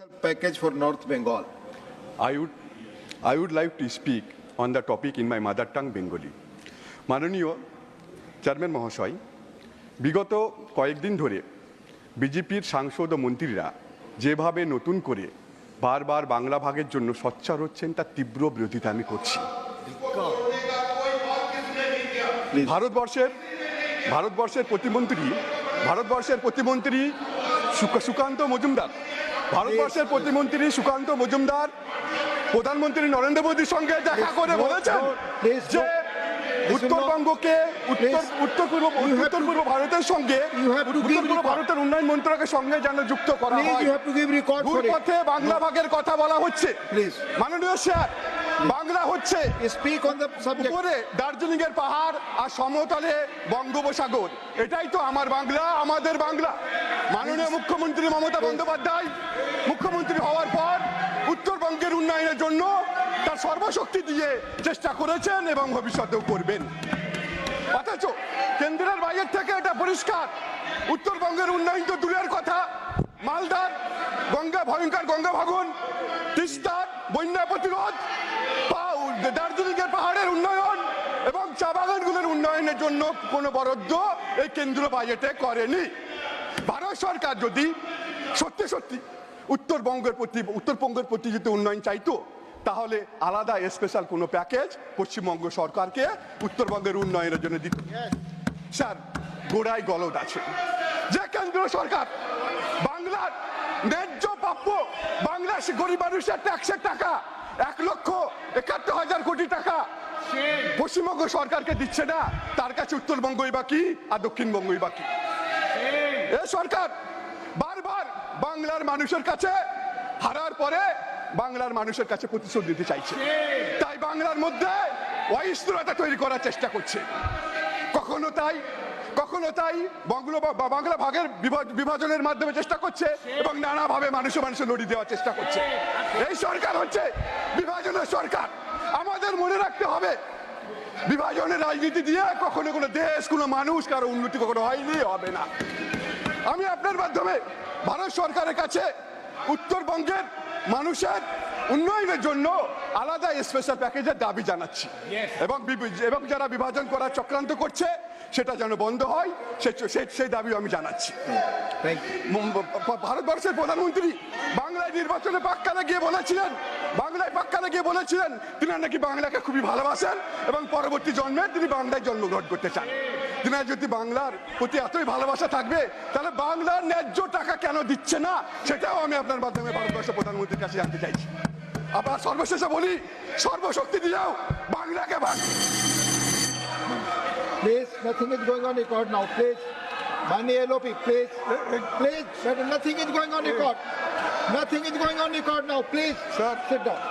package for North Bengal. I would, I would like to speak on the topic in my mother tongue Bengali. মাননীয় chairman মহাশয় বিগত কয়েকদিন ধরে বিজেপির সাংসদ ও মন্ত্রীরা যেভাবে নতুন করে বারবার বাংলা ভাগের জন্য সোচ্চার হচ্ছেন তার তীব্র বিরোধিতা আমি করছি ভারতবর্ষের ভারতবর্ষের প্রতিমন্ত্রী ভারতবর্ষের প্রতিমন্ত্রী সুকান্ত মজুমদার ভারতবর্ষের প্রতিমন্ত্রী সুকান্ত মজুমদার প্রধানমন্ত্রী নরেন্দ্র মোদীর সঙ্গে দেখা করে বলেছেন যে উত্তরবঙ্গকে উত্তর. উত্তর পূর্ব উত্তর পূর্ব ভারতের সঙ্গে উত্তর পূর্ব ভারতের উন্নয়ন মন্ত্রকের সঙ্গে যেন যুক্ত করা হয় পথে বাংলা ভাগের কথা বলা হচ্ছে. মাননীয় স্যার বাংলা হচ্ছে on the subject. উপরে দার্জিলিং এর পাহাড় আর সমতলে বঙ্গোপসাগর। এটাই তো আমার বাংলা আমাদের বাংলা। মাননীয় মুখ্যমন্ত্রী মমতা বন্দ্যোপাধ্যায় মুখ্যমন্ত্রী হওয়ার পর উত্তরবঙ্গের উন্নয়নের জন্য তার সর্বশক্তি দিয়ে চেষ্টা করেছেন এবং ভবিষ্যতেও করবেন। অথচ কেন্দ্রের বাইরের থেকে এটা পরিষ্কার। উত্তরবঙ্গের উন্নয়ন তো দূরের কথা। মালদার গঙ্গা ভয়ঙ্কর গঙ্গা ভাগন তিস্তার বন্যা প্রতিরোধ দার্জিলিং এর পাহাড়ের উন্নয়ন এবং চা বাগানগুলোর উন্নয়নের জন্য কোনো বরাদ্দ এই কেন্দ্র বাজেটে করেনি। ভারত সরকার যদি সত্যি সত্যি উত্তরবঙ্গের প্রতি উত্তরবঙ্গের প্রতি যদি উন্নয়ন চাইতো, তাহলে আলাদা স্পেশাল কোনো প্যাকেজ পশ্চিমবঙ্গ সরকারকে উত্তরবঙ্গের উন্নয়নের জন্য দিত। স্যার, গোড়ায় গলদ আছে। যে কেন্দ্র সরকার বাংলার ন্যায্য প্রাপ্য বাংলার গরিব মানুষের ট্যাক্সের টাকা এক লক্ষ একাত্তর হাজার কোটি টাকা। পশ্চিমবঙ্গ সরকারকে দিচ্ছে না তার কাছে উত্তরবঙ্গই বাকি আর দক্ষিণবঙ্গই বাকি। এ সরকার বারবার বাংলার মানুষের কাছে হারার পরে বাংলার মানুষের কাছে প্রতিশোধ দিতে চাইছে। তাই বাংলার মধ্যে অস্থিরতা তৈরি করার চেষ্টা করছে। কখনো তাই কখনো তাই বাংলো ভাগের বিভাজনের মাধ্যমে চেষ্টা করছে এবং নানাভাবে মানুষে মানুষে লড়ি দেওয়ার চেষ্টা করছে। এই সরকার হচ্ছে বিভাজনের সরকার। আমাদের মনে রাখতে হবে, বিভাজনের রাজনীতি দিয়ে কখনো কোনো দেশ, কোনো মানুষ কারও উন্নতি কখনো হয়নি, হবে না। আমি আপনার মাধ্যমে ভারত সরকারের কাছে উত্তরবঙ্গের মানুষের উন্নয়নের জন্য আলাদা স্পেশাল প্যাকেজের দাবি জানাচ্ছি। এবং এবং যারা বিভাজন করার চক্রান্ত করছে সেটা যেন বন্ধ হয় সেই দাবিও আমি জানাচ্ছি। ভারতবর্ষের প্রধানমন্ত্রী বাংলায় নির্বাচনে পাক্কালে গিয়ে বলেছিলেন বাংলায় পাক্কালে গিয়ে বলেছিলেন তিনি নাকি বাংলাকে খুবই ভালোবাসেন এবং পরবর্তী জন্মে তিনি বাংলায় জন্মগ্রহণ করতে চান। তিনি যদি বাংলার প্রতি এতই ভালোবাসা থাকবে তাহলে বাংলার ন্যায্য টাকা কেন দিচ্ছে না সেটাও আমি আপনার মাধ্যমে ভারতবর্ষের প্রধানমন্ত্রীর কাছে জানতে চাইছি। আপনার সর্বশেষে বলি সর্বশক্তি দিয়েও বাংলাকে ভাগ। Please nothing is going on now please money L O P nothing is going on nothing is going on now please sir sit down